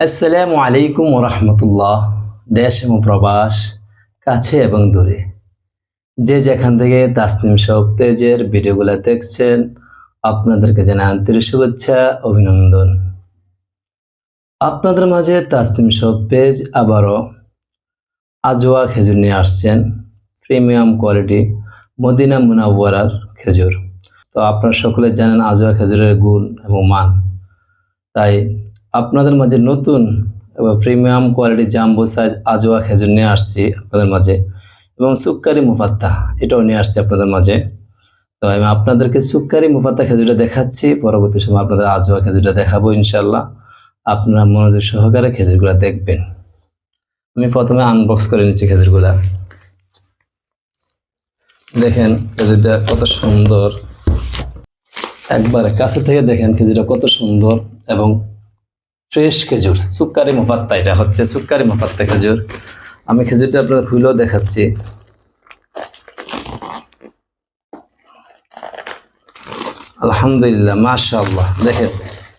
আসসালামু আলাইকুম রহমতুল্লাহ দেশ এবং প্রবাস, কাছে এবং দূরে। যে যেখান থেকে তাসনিম সব পেজের ভিডিওগুলো দেখছেন, আপনাদেরকে জানাই আন্তরিক শুভেচ্ছা, অভিনন্দন। আপনাদের মাঝে তাসনিম সব পেজ আবারও আজোয়া খেজুর নিয়ে আসছেন, প্রিমিয়াম কোয়ালিটি মদিনা মুনাওয়ারার খেজুর। তো আপনারা সকলে জানেন আজোয়া খেজুরের গুণ এবং মান। তাই আপনাদের মাঝে নতুন প্রিমিয়াম কোয়ালিটি জাম্বো সাইজ আজোয়া খেজুর নিয়ে আসছি আপনাদের মাঝে এবং সুক্কারি মুফাত্তা এটাও নিয়ে আসছি আপনাদের মাঝে। তো আমি আপনাদেরকে সুক্কারি মুফাত্তা খেজুরটা দেখাচ্ছি, পরবর্তী সময় আপনাদের আজোয়া খেজুরটা দেখাবো ইনশাল্লাহ আপনারা মনোযোগ সহকারে খেজুরগুলো দেখবেন। আমি প্রথমে আনবক্স করে নিচ্ছি খেজুরগুলা। দেখেন খেজুরটা কত সুন্দর। একবার কাছে থেকে দেখেন খেজুরটা কত সুন্দর এবং ফ্রেশ খেজুর, সুক্কারি মুফাত্তা, এটা হচ্ছে সুক্কারি মুফাত্তা খেজুর। আমি খেজুরটা আপনার খুলেও দেখাচ্ছি। আলহামদুলিল্লাহ, মাশাআল্লাহ, দেখেন,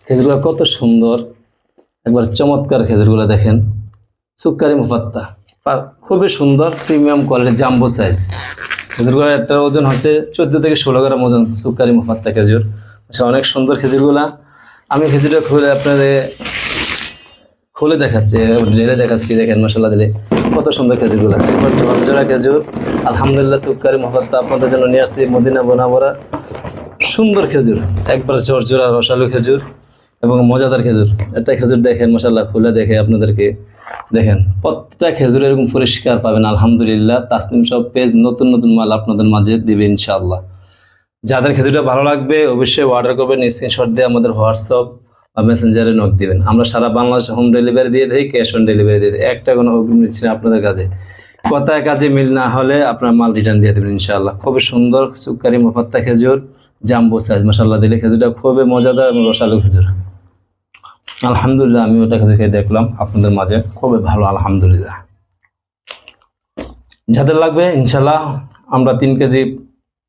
খেজুরগুলো কত সুন্দর। একবার চমৎকার খেজুরগুলো দেখেন। সুক্কারি মুফাত্তা খুবই সুন্দর, প্রিমিয়াম কোয়ালিটির জাম্বো সাইজ। খেজুরগুলো একটা ওজন হচ্ছে চোদ্দ থেকে ষোলো গ্রাম ওজন সুক্কারি মুফাত্তা খেজুর। আচ্ছা অনেক সুন্দর খেজুরগুলা। আমি খেজুরটা খুলে আপনাদের খুলে দেখাচ্ছি, ঢেলে দেখাচ্ছি, দেখেন মশলা দিলে কত সুন্দর খেজুরগুলো একবার ঝরঝরা খেজুর। আলহামদুলিল্লাহ, সুক্কারি মুফাত্তা আপনাদের জন্য নিয়ে আসছি মদিনা বোনাবরা সুন্দর খেজুর, একবার ঝরঝরা রসালু খেজুর এবং মজাদার খেজুর। একটা খেজুর দেখেন মশাল্লাহ খুলে দেখে আপনাদেরকে দেখেন। প্রত্যেকটা খেজুর এরকম পরিষ্কার পাবেন, আলহামদুলিল্লাহ। তাসনিম সব পেজ নতুন নতুন মাল আপনাদের মাঝে দিবে, ইনশাআল্লাহ। যাদের খেজুরটা ভালো লাগবে, অবশ্যই অর্ডার করবেন স্ক্রিনশট দিয়ে আমাদের হোয়াটসঅ্যাপ বা মেসেঞ্জারে নক দিবেন। আমরা সারা বাংলাদেশে হোম ডেলিভারি দিয়ে দিই ক্যাশ অন ডেলিভারি দিয়ে দিই। একটা কোনো অগ্রিম নিচ্ছি না আপনাদের কাছে। কথায় কাজে মিল না হলে আপনার মাল রিটার্ন দিয়ে দেবেন ইনশাআল্লাহ। খুবই সুন্দর সুকারি মুফাত্তা খেজুর জাম্বো সাইজ মশাল্লা দিলে খেজুরটা খুবই মজাদার এবং রসালো খেজুর। আলহামদুলিল্লাহ আমি ওটা খেতে খেয়ে দেখলাম আপনাদের মাঝে। খুবই ভালো, আলহামদুলিল্লাহ। যাদের লাগবে ইনশাল্লাহ আমরা তিন কেজি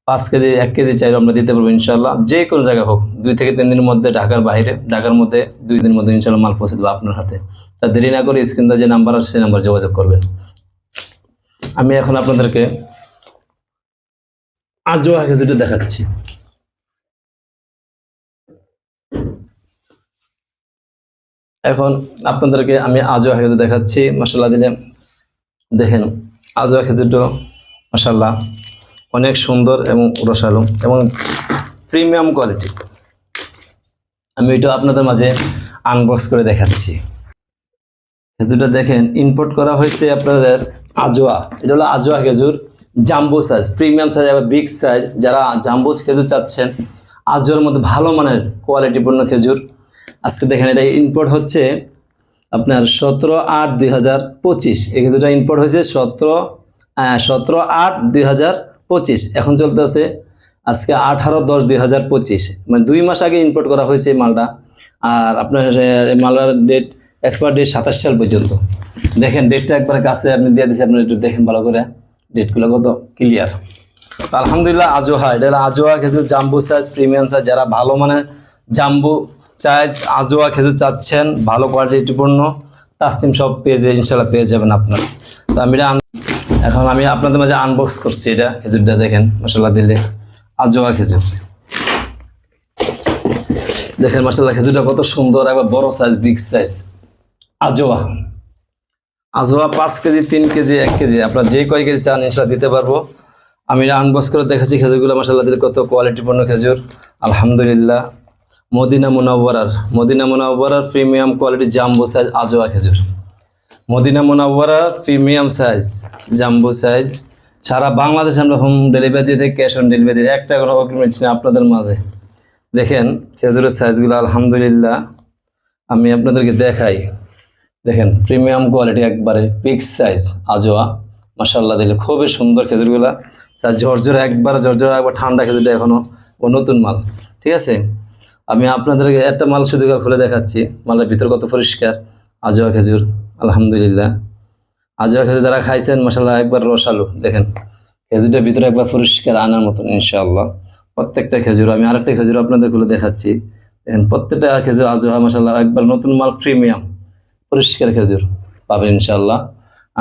পাঁচ কেজি, এক কেজি চাইলে আমরা দিতে পারব ইনশাল্লাহ যে কোনো জায়গা হোক, দুই থেকে তিন দিনের মধ্যে ঢাকার বাইরে, ঢাকার মধ্যে দুই দিনের মধ্যে ইনশাল্লাহ মাল পৌঁছে দেবো আপনার হাতে। তা দেরি না করে স্ক্রিনটা যে নাম্বার আছে, সেই নাম্বার যোগাযোগ করবেন। আমি এখন আপনাদেরকে আগে যেটা দেখাচ্ছি। এখন আপনাদেরকে আমি আজও খেজুর দেখাচ্ছি মশলা দিলে দেখেন, আজও খেজুরটা মশাল্লাহ অনেক সুন্দর এবং রসালো এবং প্রিমিয়াম কোয়ালিটি আমি এটা আপনাদের মাঝে আনবক্স করে দেখাচ্ছি। খেজুরটা দেখেন ইম্পোর্ট করা হয়েছে আপনাদের আজোয়া। এটা হলো আজোয়া খেজুর, জাম্বো সাইজ প্রিমিয়াম সাইজ আবার বিগ সাইজ যারা জাম্বো খেজুর চাচ্ছেন, আজোয়ার মধ্যে ভালো মানের কোয়ালিটিপূর্ণ খেজুর। আজকে দেখেন, এটা ইম্পোর্ট হচ্ছে আপনার সতেরো আট দুই হাজার পঁচিশ। এই খেজুরটা ইম্পোর্ট হয়েছে সতেরো সতেরো আট দুই হাজার পঁচিশ। এখন চলতেছে আজকে আঠারো দশ দুই হাজার পঁচিশ। মানে দুই মাস আগে ইম্পোর্ট করা হয়েছে মালটা। আর আপনার এই মালটার ডেট এক্সপায়ার ডেট সাতাশ সাল পর্যন্ত। দেখেন ডেটটা একবার কাছে আপনি দিয়ে দিচ্ছি আপনি একটু দেখেন ভালো করে। ডেটগুলো কত? ক্লিয়ার আলহামদুলিল্লাহ আজোহা এটা আজোহা খেজুর জাম্বু সাইজ প্রিমিয়াম সাইজ যারা ভালো মানে জাম্বু সাইজ আজোয়া খেজুর চাচ্ছেন, ভালো কোয়ালিটিপূর্ণ তাসনিম সব পেজে ইনশাল্লাহ পেয়ে যাবেন আপনার। তো আমি এখন আমি আপনাদের মাঝে আনবক্স করছি এটা, খেজুরটা দেখেন মশলা দিলে। আজোয়া খেজুর। দেখেন মশলা খেজুরটা কত সুন্দর, একবার বড় সাইজ বিগ সাইজ আজোয়া। আজোয়া পাঁচ কেজি, তিন কেজি, এক কেজি। আপনার যে কয় কেজি চান ইনশাল্লাহ দিতে পারব। আমি আনবক্স করে দেখাচ্ছি খেজুরগুলো মশলা দিলে কত কোয়ালিটিপূর্ণ খেজুর। আলহামদুলিল্লাহ। মদিনা মুনাওয়ারার মদিনা মুনাওয়ারার প্রিমিয়াম কোয়ালিটি জাম্বো সাইজ আজোয়া খেজুর। মদিনা মুনাওয়ারার প্রিমিয়াম সাইজ, জাম্বু সাইজ। সারা বাংলাদেশে আমরা হোম ডেলিভারি দিয়ে থাকি, ক্যাশ অন ডেলিভারি একটা কোনো অগ্রিম নিচ্ছি না আপনাদের মাঝে। দেখেন খেজুরের সাইজগুলো আলহামদুলিল্লাহ আমি আপনাদেরকে দেখাই। দেখেন প্রিমিয়াম কোয়ালিটি একবারে পিক সাইজ, আজোয়া। মাসাল্লাহ দিলে খুবই সুন্দর খেজুরগুলা। যা ঝরঝরা একবার ঝরঝরা একবার ঠান্ডা খেজুরটা এখনও ও নতুন মাল। ঠিক আছে? আমি আপনাদেরকে একটা মাল শুধু খুলে দেখাচ্ছি। মালের ভিতর কত পরিষ্কার। আজোয়া খেজুর। আলহামদুলিল্লাহ। আজোয়া খেজুর যারা খাইছেন মশাল্লাহ একবার রসালো, দেখেন। খেজুরটার ভিতরে একবার পরিষ্কার আনার মতন, ইনশাআল্লাহ। প্রত্যেকটা খেজুর, আমি আরেকটা খেজুর আপনাদের খুলে দেখাচ্ছি। দেখেন, প্রত্যেকটা খেজুর আজোয়া মশাল্লাহ একবার নতুন মাল প্রিমিয়াম, পরিষ্কার খেজুর পাবেন ইনশাল্লাহ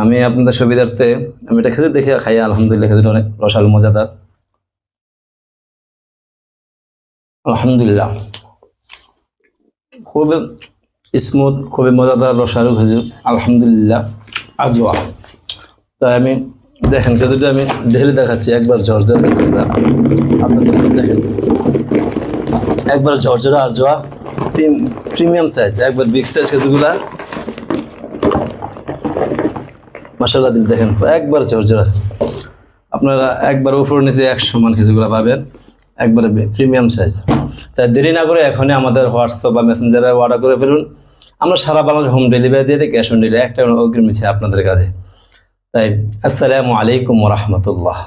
আমি আপনাদের সুবিধার্থে, আমি এটা খেজুর দেখে খাই, আলহামদুলিল্লাহ খেজুর অনেক রস রসালো, মজাদার। আলহামদুলিল্লাহ। খুব স্মুথ খুবই মজাদার রসালো খেজুর আলহামদুলিল্লাহ আজওয়া। তাই আমি, দেখেন খেজুরটা আমি ঢেলে দেখাচ্ছি, একবার ঝরঝরা আপনাদের দেখেন। একবার আর জোয়া প্রিমিয়াম সাইজ একবার বিগ সাইজ খেজুরগুলা। মাসাল্লাহ দিল দেখেন, একবার ঝরঝরা। আপনারা একবার উপর নিচে এক সমান খেজুরগুলা পাবেন। একবারে প্রিমিয়াম সাইজ তাই দেরি না করে এখনই আমাদের হোয়াটসঅ্যাপ বা মেসেঞ্জারে অর্ডার করে ফেলুন। আমরা সারা বাংলাদেশ হোম ডেলিভারি দিয়ে দিই ক্যাশ অন ডেলিভারি একটা অগ্রিম আছে আপনাদের কাছে। তাই, আসসালামু আলাইকুম রহমতুল্লাহ।